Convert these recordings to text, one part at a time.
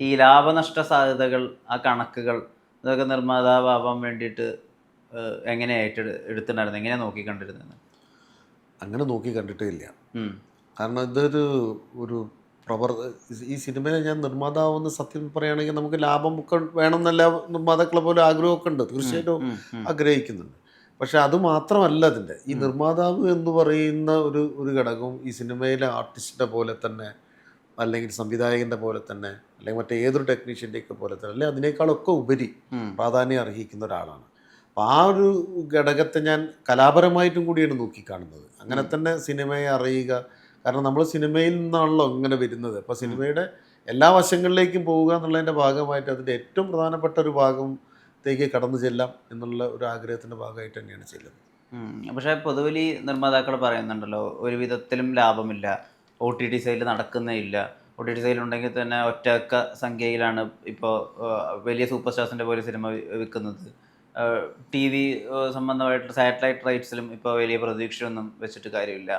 ഈ ലാഭനഷ്ട സാധ്യതകൾ ആ കണക്കുകൾ ഇതൊക്കെ നിർമ്മാതാവാൻ വേണ്ടിയിട്ട് എങ്ങനെ ഏറ്റെടു എടുത്തിട്ടുണ്ടായിരുന്നു? എങ്ങനെ നോക്കി കണ്ടിരുന്നത് അങ്ങനെ നോക്കി കണ്ടിട്ടേ ഇല്ല. കാരണം ഇതൊരു ഒരു പ്രവർ ഈ സിനിമയിൽ ഞാൻ നിർമ്മാതാവെന്ന് സത്യം പറയുകയാണെങ്കിൽ നമുക്ക് ലാഭം ഒക്കെ വേണമെന്നല്ല നിർമ്മാതാക്കളെ പോലെ ആഗ്രഹമൊക്കെ ഉണ്ട്. തീർച്ചയായിട്ടും ആഗ്രഹിക്കുന്നുണ്ട്. പക്ഷെ അത് മാത്രമല്ല അതിന്റെ. ഈ നിർമ്മാതാവ് എന്ന് പറയുന്ന ഒരു ഒരു ഘടകം ഈ സിനിമയിലെ ആർട്ടിസ്റ്റിന്റെ പോലെ തന്നെ അല്ലെങ്കിൽ സംവിധായകന്റെ പോലെ തന്നെ അല്ലെങ്കിൽ മറ്റേ ഏതൊരു ടെക്നീഷ്യന്റെയൊക്കെ പോലെ തന്നെ അല്ലെങ്കിൽ അതിനേക്കാളൊക്കെ ഉപരി പ്രാധാന്യം അർഹിക്കുന്ന ഒരാളാണ്. അപ്പോൾ ആ ഒരു ഘടകത്തെ ഞാൻ കലാപരമായിട്ടും കൂടിയാണ് നോക്കിക്കാണുന്നത്. അങ്ങനെ തന്നെ സിനിമയെ അറിയുക. കാരണം നമ്മൾ സിനിമയിൽ നിന്നാണല്ലോ ഇങ്ങനെ വരുന്നത്. അപ്പോൾ സിനിമയുടെ എല്ലാ വശങ്ങളിലേക്കും പോവുക എന്നുള്ളതിന്റെ ഭാഗമായിട്ട് അതിന്റെ ഏറ്റവും പ്രധാനപ്പെട്ട ഒരു ഭാഗത്തേക്ക് കടന്നു ചെല്ലാം എന്നുള്ള ഒരു ആഗ്രഹത്തിന്റെ ഭാഗമായിട്ട് തന്നെയാണ് ചെല്ലുന്നത്. പക്ഷേ പൊതുവിൽ നിർമ്മാതാക്കൾ പറയുന്നുണ്ടല്ലോ ഒരു വിധത്തിലും ലാഭമില്ല. ഒ ടി ടി സെയിൽ നടക്കുന്നേ ഇല്ല. ഒ ടി ടി സെയിൽ ഉണ്ടെങ്കിൽ തന്നെ ഒറ്റക്ക സംഖ്യയിലാണ് ഇപ്പോൾ വലിയ സൂപ്പർ സ്റ്റാർസിന്റെ പോലെ സിനിമ വിൽക്കുന്നത്. ടി വി സംബന്ധമായിട്ടുള്ള സാറ്റലൈറ്റ് റൈറ്റ്സിലും ഇപ്പോൾ വലിയ പ്രതീക്ഷയൊന്നും വെച്ചിട്ട് കാര്യമില്ല.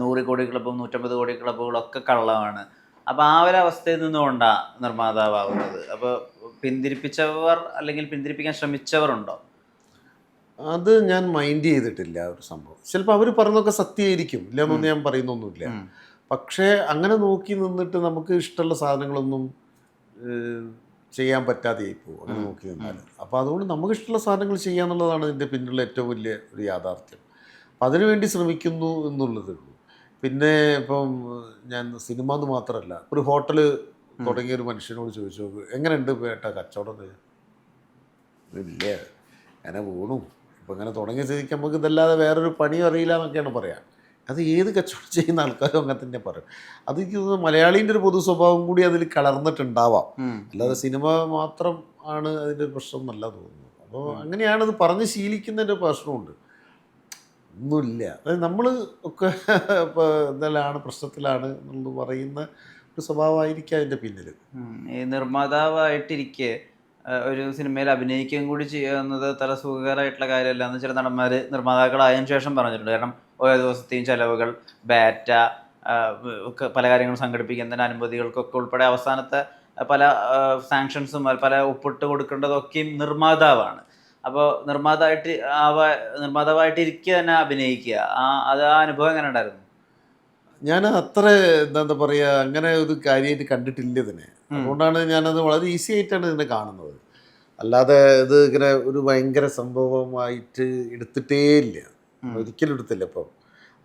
നൂറ് കോടി ക്ലബ്ബും നൂറ്റമ്പത് കോടി ക്ലബ്ബുകളൊക്കെ കള്ളമാണ്. അപ്പോൾ ആ ഒരു അവസ്ഥയിൽ നിന്നുകൊണ്ടാണ് നിർമ്മാതാവുന്നത് അപ്പോൾ പിന്തിരിപ്പിച്ചവർ അല്ലെങ്കിൽ പിന്തിരിപ്പിക്കാൻ ശ്രമിച്ചവരുണ്ടോ? അത് ഞാൻ മൈൻഡ് ചെയ്തിട്ടില്ല ഒരു സംഭവം. ചിലപ്പോൾ അവർ പറഞ്ഞതൊക്കെ സത്യമായിരിക്കും. ഇല്ലെന്നൊന്നും ഞാൻ പറയുന്നൊന്നുമില്ല. പക്ഷേ അങ്ങനെ നോക്കി നിന്നിട്ട് നമുക്ക് ഇഷ്ടമുള്ള സാധനങ്ങളൊന്നും ചെയ്യാൻ പറ്റാതെയായി പോകും. അങ്ങനെ നോക്കി നിന്നാൽ. അപ്പോൾ അതുകൊണ്ട് നമുക്ക് ഇഷ്ടമുള്ള സാധനങ്ങൾ ചെയ്യാന്നുള്ളതാണ് ഇതിന്റെ പിന്നിലുള്ള ഏറ്റവും വലിയ ഒരു യാഥാർത്ഥ്യം. അപ്പം അതിനുവേണ്ടി ശ്രമിക്കുന്നു എന്നുള്ളതേ ഉള്ളൂ. പിന്നെ ഇപ്പം ഞാൻ സിനിമ എന്ന് മാത്രമല്ല ഒരു ഹോട്ടൽ തുടങ്ങിയ ഒരു മനുഷ്യനോട് ചോദിച്ചു നോക്ക് എങ്ങനെയുണ്ട് ഏട്ടാ കച്ചവടം? എന്ന്?" ഇല്ല അങ്ങനെ പോണു. ഇപ്പം ഇങ്ങനെ തുടങ്ങിയ സ്ഥിതിക്ക് നമുക്ക് ഇതല്ലാതെ വേറൊരു പണിയും അറിയില്ല എന്നൊക്കെയാണ് പറയാം. അത് ഏത് കച്ചവടം ചെയ്യുന്ന ആൾക്കാരും അങ്ങനെ തന്നെ പറയും. അത് എനിക്ക് തോന്നുന്നു മലയാളീന്റെ ഒരു പൊതു സ്വഭാവം കൂടി അതിൽ കലർന്നിട്ടുണ്ടാവാം. അല്ലാതെ സിനിമ മാത്രം ആണ് അതിന്റെ ഒരു പ്രശ്നം എന്നല്ല തോന്നുന്നു അപ്പോൾ അങ്ങനെയാണത് പറഞ്ഞ് ശീലിക്കുന്നതിന്റെ പ്രശ്നമുണ്ട്. ഒന്നുമില്ല. അതായത് നമ്മൾ ഒക്കെ ഇപ്പോൾ എന്തെല്ലാം പ്രശ്നത്തിലാണ് എന്നുള്ളത് പറയുന്ന ഒരു സ്വഭാവമായിരിക്കും അതിന്റെ പിന്നിൽ ഈ നിർമ്മാതാവായിട്ടിരിക്കെ ഒരു സിനിമയിൽ അഭിനയിക്കുകയും കൂടി ചെയ്യുന്നത് തല സുഖകരമായിട്ടുള്ള കാര്യമല്ല എന്ന് ചില നടന്മാർ നിർമ്മാതാക്കളായതിനു ശേഷം പറഞ്ഞിട്ടുണ്ട്. കാരണം ഓരോ ദിവസത്തെയും ചെലവുകൾ ബാറ്റ പല കാര്യങ്ങളും സംഘടിപ്പിക്കുന്നതിന് അനുമതികൾക്കൊക്കെ ഉൾപ്പെടെ അവസാനത്തെ പല സാങ്ഷൻസും പല ഒപ്പിട്ട് കൊടുക്കേണ്ടതൊക്കെയും നിർമ്മാതാവാണ്. അപ്പോൾ നിർമ്മാതായിട്ട് ആവ നിർമ്മാതാവായിട്ട് ഇരിക്കുക തന്നെ അഭിനയിക്കുക. ആ അത് ആ അനുഭവം എങ്ങനെ ഉണ്ടായിരുന്നു? ഞാൻ അത്ര എന്താ പറയുക അങ്ങനെ ഒരു കാര്യമായിട്ട് കണ്ടിട്ടില്ല ഇതിനെ. അതുകൊണ്ടാണ് ഞാനത് വളരെ ഈസി ആയിട്ടാണ് ഇതിനെ കാണുന്നത്. അല്ലാതെ ഇത് ഇങ്ങനെ ഒരു ഭയങ്കര സംഭവമായിട്ട് എടുത്തിട്ടേ ഇല്ല ഒരിക്കലും എടുത്തില്ല ഇപ്പം.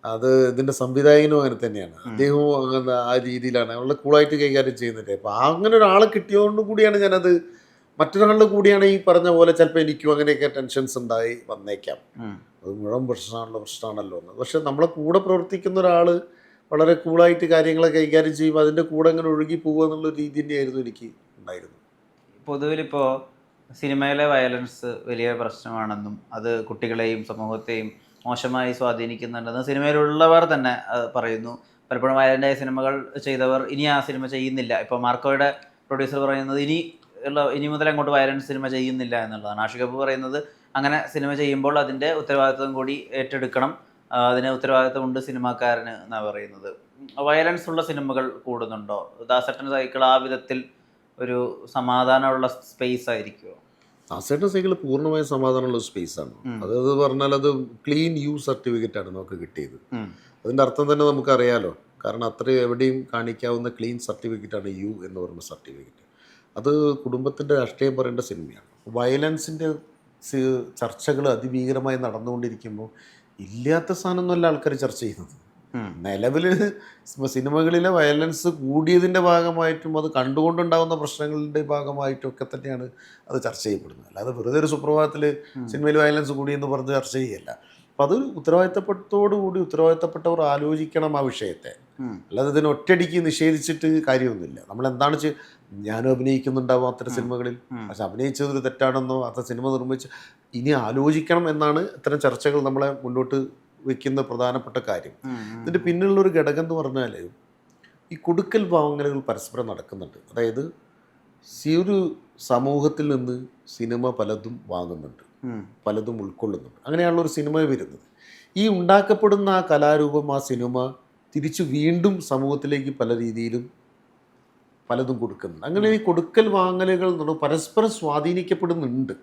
അത് ഇതിന്റെ സംവിധായകനും അങ്ങനെ തന്നെയാണ്. അദ്ദേഹവും അങ്ങനെ ആ രീതിയിലാണ്. വളരെ കൂളായിട്ട് കൈകാര്യം ചെയ്യുന്നില്ലേ. അപ്പം അങ്ങനെ ഒരാളെ കിട്ടിയതുകൊണ്ട് കൂടിയാണ് ഞാനത് മറ്റൊരാളുടെ കൂടിയാണ് ഈ പറഞ്ഞ പോലെ ചിലപ്പോൾ എനിക്കും അങ്ങനെയൊക്കെ ടെൻഷൻസ് ഉണ്ടായി വന്നേക്കാം. അത് മുഴുവൻ പ്രശ്നമാണല്ലോ പ്രശ്നമാണല്ലോ എന്ന്. പക്ഷെ നമ്മളെ കൂടെ പ്രവർത്തിക്കുന്ന ഒരാൾ വളരെ കൂളായിട്ട് കാര്യങ്ങളെ കൈകാര്യം ചെയ്യുമ്പോൾ അതിന്റെ കൂടെ അങ്ങനെ ഒഴുകി പോകുക എന്നുള്ള രീതി തന്നെയായിരുന്നു എനിക്ക് ഉണ്ടായിരുന്നു പൊതുവിലിപ്പോൾ സിനിമയിലെ വയലൻസ് വലിയ പ്രശ്നമാണെന്നും അത് കുട്ടികളെയും സമൂഹത്തെയും മോശമായി സ്വാധീനിക്കുന്നുണ്ടെന്ന് സിനിമയിലുള്ളവർ തന്നെ പറയുന്നു. പലപ്പോഴും വയലന്റായ സിനിമകൾ ചെയ്തവർ ഇനി ആ സിനിമ ചെയ്യുന്നില്ല. ഇപ്പോൾ മാർക്കോയുടെ പ്രൊഡ്യൂസർ പറയുന്നത് ഇനി ഉള്ള ഇനി മുതൽ അങ്ങോട്ട് വയലൻസ് സിനിമ ചെയ്യുന്നില്ല എന്നുള്ളതാണ്. ആഷിഖ് പറയുന്നത് അങ്ങനെ സിനിമ ചെയ്യുമ്പോൾ അതിന്റെ ഉത്തരവാദിത്വം കൂടി ഏറ്റെടുക്കണം. അതിന് അതിന് ഉത്തരവാദിത്വമുണ്ട് സിനിമാക്കാരന് എന്നാണ് പറയുന്നത്. വയലൻസ് ഉള്ള സിനിമകൾ കൂടുന്നുണ്ടോ? ദാസട്ടൻ സൈക്കിൾ ആ വിധത്തിൽ ഒരു സമാധാനമുള്ള സ്പേസ് ആയിരിക്കുമോ ആസേട്ടൻ സൈക്കിൾ പൂർണമായ സമാധാനമുള്ള സ്പേസാണ്. അത് അത് പറഞ്ഞാൽ അത് ക്ലീൻ യൂ സർട്ടിഫിക്കറ്റ് ആണ് നമുക്ക് കിട്ടിയത്. അതിന്റെ അർത്ഥം തന്നെ നമുക്കറിയാലോ. കാരണം അത്രയും എവിടെയും കാണിക്കാവുന്ന ക്ലീൻ സർട്ടിഫിക്കറ്റാണ് യു എന്ന് പറയുന്ന സർട്ടിഫിക്കറ്റ്. അത് കുടുംബത്തിന്റെ രാഷ്ട്രീയം പറയേണ്ട സിനിമയാണ്. വയലൻസിന്റെ ചർച്ചകൾ അതിഭീകരമായി നടന്നുകൊണ്ടിരിക്കുമ്പോൾ ഇല്ലാത്ത സാധനമൊന്നുമല്ല ആൾക്കാർ ചർച്ച ചെയ്യുന്നത്. നിലവിൽ സിനിമകളിലെ വയലൻസ് കൂടിയതിന്റെ ഭാഗമായിട്ടും അത് കണ്ടുകൊണ്ടുണ്ടാകുന്ന പ്രശ്നങ്ങളുടെ ഭാഗമായിട്ടും ഒക്കെ തന്നെയാണ് അത് ചർച്ച ചെയ്യപ്പെടുന്നത്. അല്ലാതെ വെറുതെ ഒരു സുപ്രഭാതത്തിൽ സിനിമയിൽ വയലൻസ് കൂടിയെന്ന് പറഞ്ഞ് ചർച്ച ചെയ്യല്ല. അപ്പം അത് ഉത്തരവാദിത്തപ്പെട്ടോടുകൂടി ഉത്തരവാദിത്തപ്പെട്ടവർ ആലോചിക്കണം ആ വിഷയത്തെ. അല്ലാതെ ഇതിനെ ഒറ്റയടിക്ക് നിഷേധിച്ചിട്ട് കാര്യമൊന്നുമില്ല. നമ്മൾ എന്താണ് ഞാനും അഭിനയിക്കുന്നുണ്ടാവും അത്തരം സിനിമകളിൽ. പക്ഷെ അഭിനയിച്ചതൊരു തെറ്റാണെന്നോ അത്ര സിനിമ നിർമ്മിച്ച് ഇനി ആലോചിക്കണം എന്നാണ് ഇത്തരം ചർച്ചകൾ നമ്മളെ മുന്നോട്ട് വയ്ക്കുന്ന പ്രധാനപ്പെട്ട കാര്യം. ഇതിന്റെ പിന്നിലുള്ള ഒരു ഘടകം എന്ന് പറഞ്ഞാൽ ഈ കൊടുക്കൽ ഭാവങ്ങളിൽ പരസ്പരം നടക്കുന്നുണ്ട്. അതായത് ഒരു സമൂഹത്തിൽ നിന്ന് സിനിമ പലതും വാങ്ങുന്നുണ്ട്. പലതും ഉൾക്കൊള്ളുന്നുണ്ട്. അങ്ങനെയാണല്ലോ ഒരു സിനിമ വരുന്നത്. ഈ ഉണ്ടാക്കപ്പെടുന്ന ആ കലാരൂപം ആ സിനിമ തിരിച്ചു വീണ്ടും സമൂഹത്തിലേക്ക് പല രീതിയിലും പലതും കൊടുക്കുന്നുണ്ട്. അങ്ങനെ ഈ കൊടുക്കൽ വാങ്ങലുകൾ പരസ്പരം സ്വാധീനിക്കപ്പെടുന്നുണ്ട്.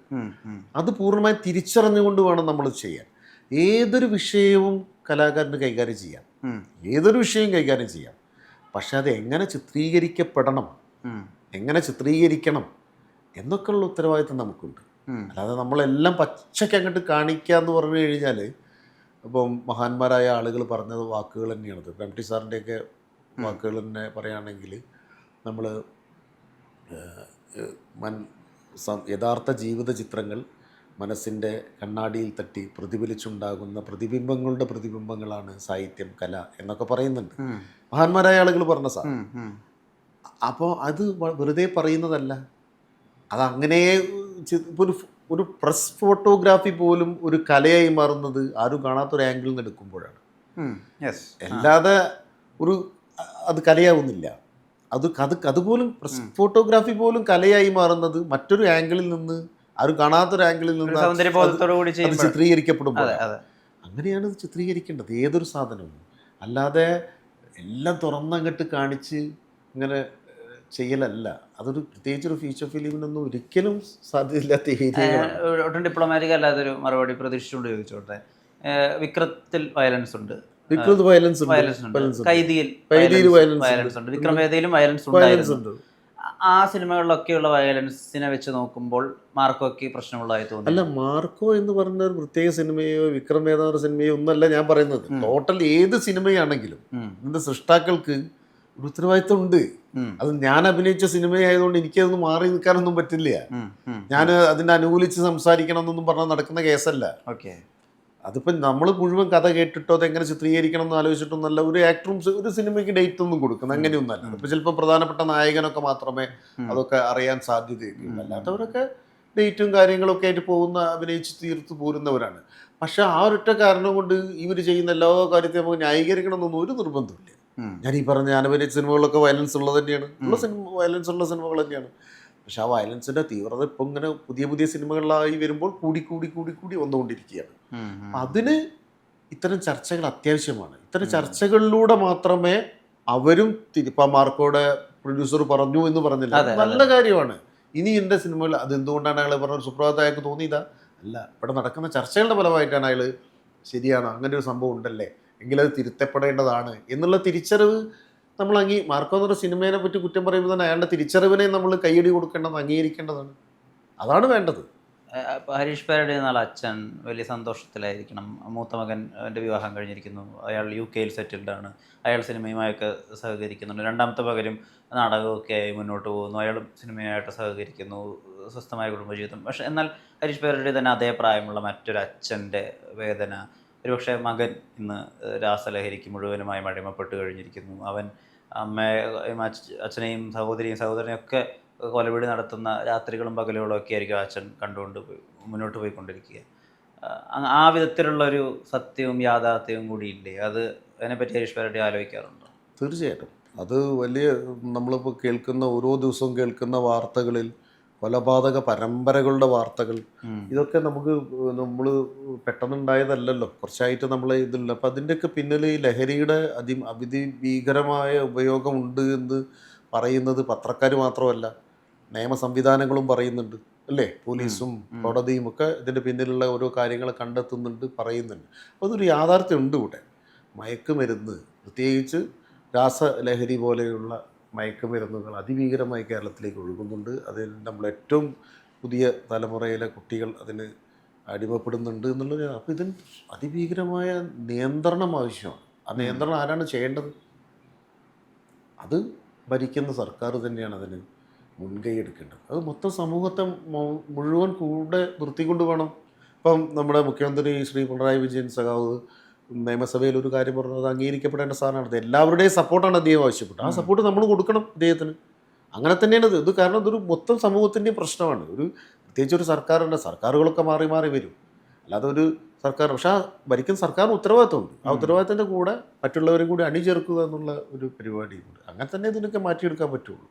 അത് പൂർണമായി തിരിച്ചറിഞ്ഞുകൊണ്ട് വേണം നമ്മൾ ചെയ്യാൻ. ഏതൊരു വിഷയവും കലാകാരന് കൈകാര്യം ചെയ്യാം. ഏതൊരു വിഷയവും കൈകാര്യം ചെയ്യാം. പക്ഷെ അത് എങ്ങനെ ചിത്രീകരിക്കപ്പെടണം എങ്ങനെ ചിത്രീകരിക്കണം എന്നൊക്കെയുള്ള ഉത്തരവാദിത്തം നമുക്കുണ്ട്. അല്ലാതെ നമ്മളെല്ലാം പച്ചയ്ക്ക് അങ്ങോട്ട് കാണിക്കുക എന്ന് പറഞ്ഞു കഴിഞ്ഞാൽ ഇപ്പം മഹാന്മാരായ ആളുകൾ പറഞ്ഞത് വാക്കുകൾ തന്നെയാണ്. ഇപ്പം എം ടി സാറിന്റെയൊക്കെ വാക്കുകൾ തന്നെ പറയുകയാണെങ്കിൽ നമ്മൾ മൻ യഥാർത്ഥ ജീവിത ചിത്രങ്ങൾ മനസ്സിന്റെ കണ്ണാടിയിൽ തട്ടി പ്രതിഫലിച്ചുണ്ടാകുന്ന പ്രതിബിംബങ്ങളുടെ പ്രതിബിംബങ്ങളാണ് സാഹിത്യം കല എന്നൊക്കെ പറയുന്നുണ്ട്. മഹാന്മാരായ ആളുകൾ പറഞ്ഞ സാർ. അപ്പോൾ അത് വെറുതെ പറയുന്നതല്ല. അതങ്ങനെ ഒരു ഒരു പ്രസ് ഫോട്ടോഗ്രാഫി പോലും ഒരു കലയായി മാറുന്നത് ആരും കാണാത്തൊരു ആംഗിളിൽ നിന്ന് എടുക്കുമ്പോഴാണ്. അല്ലാതെ ഒരു അത് കലയാവുന്നില്ല. അത് അത് അതുപോലും പ്രസ് ഫോട്ടോഗ്രാഫി പോലും കലയായി മാറുന്നത് മറ്റൊരു ആംഗിളിൽ നിന്ന് ആരും കാണാത്തൊരു ആംഗിളിൽ നിന്ന് കൂടി അത് ചിത്രീകരിക്കപ്പെടുമ്പോൾ അങ്ങനെയാണ് ഇത് ചിത്രീകരിക്കേണ്ടത്. ഏതൊരു സാധനവും. അല്ലാതെ എല്ലാം തുറന്നങ്ങട്ട് കാണിച്ച് ഇങ്ങനെ ചെയ്യലല്ല. അതൊരു പ്രത്യേകിച്ച് ഒരു ഫീച്ചർ ഫിലിമിനൊന്നും ഒരിക്കലും സാധ്യതയില്ലാത്ത ഒട്ടും ഡിപ്ലോമാറ്റിക് അല്ലാത്തൊരു മറുപടി പ്രതീക്ഷിച്ചുകൊണ്ട് ചോദിച്ചോട്ടെ. വിക്രത്തിൽ വയലൻസ് ഉണ്ട്. വിക്രത് വയലൻസ് ഉണ്ട്. വയലൻസ് ഉണ്ട്. കൈതിയിൽ വയലൻസ് ഉണ്ട്. ഉണ്ട്. വയലൻസ് വയലൻസ് ഉണ്ട്. ആ സിനിമകളിലൊക്കെയുള്ള വയലൻസിനെ വെച്ച് നോക്കുമ്പോൾ മാർക്കോയ്ക്ക് പ്രശ്നമുള്ളതായി തോന്നി അല്ല മാർക്കോ എന്ന് പറഞ്ഞ ഒരു പ്രത്യേക സിനിമയോ വിക്രം വേദാന്തര സിനിമയോ ഒന്നല്ല ഞാൻ പറയുന്നത്. ടോട്ടൽ ഏത് സിനിമയാണെങ്കിലും ഇതിന്റെ സൃഷ്ടാക്കൾക്ക് ഒരു ഉത്തരവാദിത്വം ഉണ്ട് അത് ഞാൻ അഭിനയിച്ച സിനിമയായതുകൊണ്ട് എനിക്കതൊന്നും മാറി നിൽക്കാനൊന്നും പറ്റില്ല. ഞാൻ അതിനെ അനുകൂലിച്ച് സംസാരിക്കണം എന്നൊന്നും പറഞ്ഞാൽ നടക്കുന്ന കേസല്ല. ഓക്കെ. അതിപ്പം നമ്മൾ മുഴുവൻ കഥ കേട്ടിട്ടോ അതെങ്ങനെ ചിത്രീകരിക്കണം എന്ന് ആലോചിച്ചിട്ടൊന്നല്ല ഒരു ആക്ടറും ഒരു സിനിമയ്ക്ക് ഡേറ്റ് ഒന്നും കൊടുക്കുന്നത് അങ്ങനെയൊന്നല്ല ഇപ്പം ചിലപ്പോൾ പ്രധാനപ്പെട്ട നായകനൊക്കെ മാത്രമേ അതൊക്കെ അറിയാൻ സാധ്യതയുള്ളൂ അല്ലാത്തവരൊക്കെ ഡേറ്റും കാര്യങ്ങളൊക്കെ ആയിട്ട് പോകുന്ന അഭിനയിച്ച് തീർത്ത് പോരുന്നവരാണ്. പക്ഷെ ആ ഒരൊറ്റ കാരണം കൊണ്ട് ഇവർ ചെയ്യുന്ന എല്ലാ കാര്യത്തെയും നമുക്ക് ന്യായീകരിക്കണം എന്നൊന്നും ഒരു നിർബന്ധമില്ല. ഞാൻ ഈ പറഞ്ഞ ഞാൻ അഭിനയിച്ച സിനിമകളൊക്കെ വയലൻസ് ഉള്ളത് തന്നെയാണ്. ഉള്ള സിനിമ വയലൻസ് ഉള്ള സിനിമകൾ തന്നെയാണ്. പക്ഷെ ആ വയലൻസിന്റെ തീവ്രത ഇപ്പൊ ഇങ്ങനെ പുതിയ പുതിയ സിനിമകളിലായി വരുമ്പോൾ കൂടി കൂടി കൂടി കൂടി വന്നുകൊണ്ടിരിക്കുകയാണ്. അതിന് ഇത്തരം ചർച്ചകൾ അത്യാവശ്യമാണ്. ഇത്തരം ചർച്ചകളിലൂടെ മാത്രമേ അവരും തിരിപ്പ മാർക്കോടെ പ്രൊഡ്യൂസർ പറഞ്ഞു എന്ന് പറഞ്ഞില്ല. നല്ല കാര്യമാണ്. ഇനി എന്റെ സിനിമയിൽ അത് എന്തുകൊണ്ടാണ് അയാൾ പറഞ്ഞ സുപ്രഭാത അയാൾക്ക് തോന്നിയതാ? അല്ല ഇവിടെ നടക്കുന്ന ചർച്ചകളുടെ ഫലമായിട്ടാണ് അയാൾ ശരിയാണ് അങ്ങനെ ഒരു സംഭവം ഉണ്ടല്ലേ? എങ്കിലത് തിരുത്തപ്പെടേണ്ടതാണ് എന്നുള്ള തിരിച്ചറിവ് നമ്മൾ അങ്ങീ മാർക്കോ എന്നൊരു സിനിമയെ പറ്റി കുറ്റം പറയുമ്പോൾ തന്നെ അയാളുടെ തിരിച്ചറിവിനെ നമ്മൾ കൈയടി കൊടുക്കേണ്ടത് അംഗീകരിക്കേണ്ടതാണ്. അതാണ് വേണ്ടത്. ഹരീഷ് പേരുടെ നാളെ അച്ഛൻ വലിയ സന്തോഷത്തിലായിരിക്കണം. മൂത്ത മകൻ എന്റെ വിവാഹം കഴിഞ്ഞിരിക്കുന്നു. അയാൾ യു കെയിൽ സെറ്റിൽഡ് ആണ്. അയാൾ സിനിമയുമായൊക്കെ സഹകരിക്കുന്നുണ്ട്. രണ്ടാമത്തെ പകരം നാടകമൊക്കെ ആയി മുന്നോട്ട് പോകുന്നു. അയാൾ സിനിമയായിട്ട് സഹകരിക്കുന്നു. സ്വസ്ഥമായ കുടുംബജീവിതം. പക്ഷെ എന്നാൽ ഹരീഷ് പേരുടെ തന്നെ അതേ പ്രായമുള്ള മറ്റൊരു അച്ഛന്റെ വേദന ഒരുപക്ഷെ മകൻ ഇന്ന് രാസലഹരിക്ക് മുഴുവനുമായി അടിമപ്പെട്ട് കഴിഞ്ഞിരിക്കുന്നു. അവൻ അമ്മയെയും അച്ഛ- അച്ഛനെയും സഹോദരിയും സഹോദരനെയും ഒക്കെ കൊലവിളി നടത്തുന്ന രാത്രികളും പകലുകളും ഒക്കെ ആയിരിക്കും അച്ഛൻ കണ്ടുകൊണ്ട് മുന്നോട്ട് പോയിക്കൊണ്ടിരിക്കുക. ആ, വിധത്തിലുള്ളൊരു സത്യവും യാഥാർത്ഥ്യവും കൂടി ഇല്ലേ? അത് അതിനെപ്പറ്റി ആലോചിക്കാറുണ്ട് ആലോചിക്കാറുണ്ടോ? തീർച്ചയായിട്ടും. അത് വലിയ നമ്മളിപ്പോൾ കേൾക്കുന്ന ഓരോ ദിവസവും കേൾക്കുന്ന വാർത്തകളിൽ കൊലപാതക പരമ്പരകളുടെ വാർത്തകൾ. ഇതൊക്കെ നമുക്ക് നമ്മൾ പെട്ടെന്നുണ്ടായതല്ലല്ലോ. കുറച്ചായിട്ട് നമ്മൾ ഇതില്ല. അപ്പം അതിന്റെയൊക്കെ പിന്നിൽ ഈ ലഹരിയുടെ അതി അവിധി ഭീകരമായ ഉപയോഗമുണ്ട് എന്ന് പറയുന്നത് പത്രക്കാർ മാത്രമല്ല നിയമ സംവിധാനങ്ങളും പറയുന്നുണ്ട്. അല്ലേ? പോലീസും കോടതിയും ഒക്കെ ഇതിന്റെ പിന്നിലുള്ള ഓരോ കാര്യങ്ങൾ കണ്ടെത്തുന്നുണ്ട് പറയുന്നുണ്ട്. അപ്പോൾ അതൊരു യാഥാർത്ഥ്യം ഉണ്ട് ഇവിടെ. മയക്കുമരുന്ന് പ്രത്യേകിച്ച് രാസലഹരി പോലെയുള്ള മയക്കുമരുന്നുകൾ അതിഭീകരമായി കേരളത്തിലേക്ക് ഒഴുകുന്നുണ്ട്. അതിൽ നമ്മൾ ഏറ്റവും പുതിയ തലമുറയിലെ കുട്ടികൾ അതിന് അടിമപ്പെടുന്നുണ്ട് എന്നുള്ളത് അപ്പോൾ ഇതിന് അതിഭീകരമായ നിയന്ത്രണം ആവശ്യമാണ്. ആ നിയന്ത്രണം ആരാണ് ചെയ്യേണ്ടത്? അത് ഭരിക്കുന്ന സർക്കാർ തന്നെയാണ് അതിന് മുൻകൈ എടുക്കേണ്ടത്. അത് മൊത്തം സമൂഹത്തെ മുഴുവൻ കൂടെ നിർത്തിക്കൊണ്ട് വേണം. ഇപ്പം നമ്മുടെ മുഖ്യമന്ത്രി ശ്രീ പിണറായി വിജയൻ സഖാവ് നിയമസഭയിൽ ഒരു കാര്യം പറഞ്ഞത് അംഗീകരിക്കപ്പെടേണ്ട സാധനമാണ്. എല്ലാവരുടെയും സപ്പോർട്ടാണ് അദ്ദേഹം ആവശ്യപ്പെട്ടത്. ആ സപ്പോർട്ട് നമ്മൾ കൊടുക്കണം അദ്ദേഹത്തിന് അങ്ങനെ തന്നെയാണ് ഇത്. ഇത് കാരണം ഇതൊരു മൊത്തം സമൂഹത്തിന്റെയും പ്രശ്നമാണ്. ഒരു പ്രത്യേകിച്ച് ഒരു സർക്കാരുണ്ട് സർക്കാരുകളൊക്കെ മാറി മാറി വരും. അല്ലാതെ ഒരു സർക്കാർ പക്ഷേ ആ ഭരിക്കുന്ന സർക്കാരിന് ഉത്തരവാദിത്തമുണ്ട് ആ ഉത്തരവാദിത്തത്തിന്റെ കൂടെ മറ്റുള്ളവരും കൂടി അണിചേർക്കുക എന്നുള്ള ഒരു പരിപാടിയുണ്ട് അങ്ങനെ തന്നെ ഇതിനൊക്കെ മാറ്റിയെടുക്കാൻ പറ്റുള്ളൂ.